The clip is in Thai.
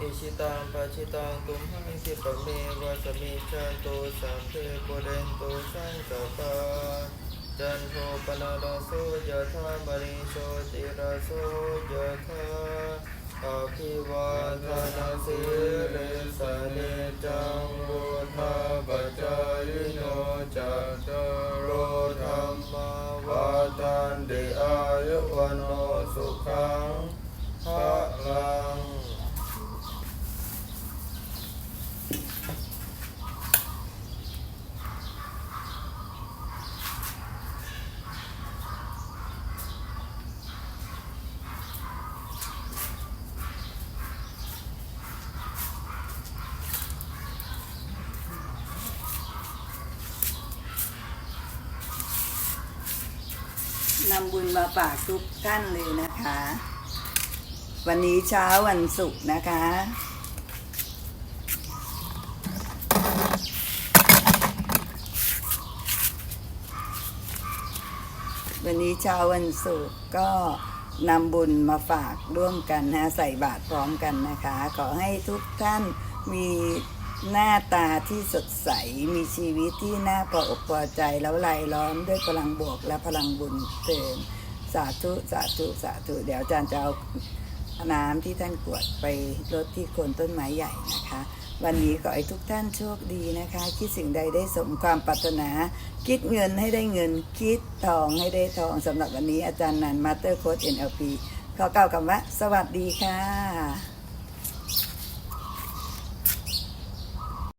อิชิตังปัชิตังตุมหังคิปะเมวะสมิจันโตสัมเพปุเรนโตสังกปาจันโทปนรโสยะธามริโสติระโสยะธาอภิวาทนาสิริสเนจังวุธาปจายโนจัตตารโธรรมวาทันติอายุวันโนสุขังพระลัง นำบุญมาฝากทุกท่านเลยนะคะ วันนี้เช้าวันศุกร์นะคะ วันนี้เช้าวันศุกร์ก็นำบุญมาฝากร่วมกันนะใส่บาตรพร้อมกันนะคะ ขอให้ทุกท่านมี หน้าตาที่สดใสมีชีวิตที่น่าพออกพอใจแล้วไหลล้อมด้วยพลังบวกและพลังบุญเติมสาธุสาธุสาธุเดี๋ยวอาจารย์จะเอาน้ำที่ท่านกวดไปรดที่โคนต้นไม้ใหญ่นะคะ วันนี้ขอให้ทุกท่านโชคดีนะคะ คิดสิ่งใดได้สมความปรารถนา คิดเงินให้ได้เงิน คิดทองให้ได้ทองสำหรับวันนี้อาจารย์นันมาสเตอร์โค้ด NLP ขอกล่าวคำว่า สวัสดีค่ะ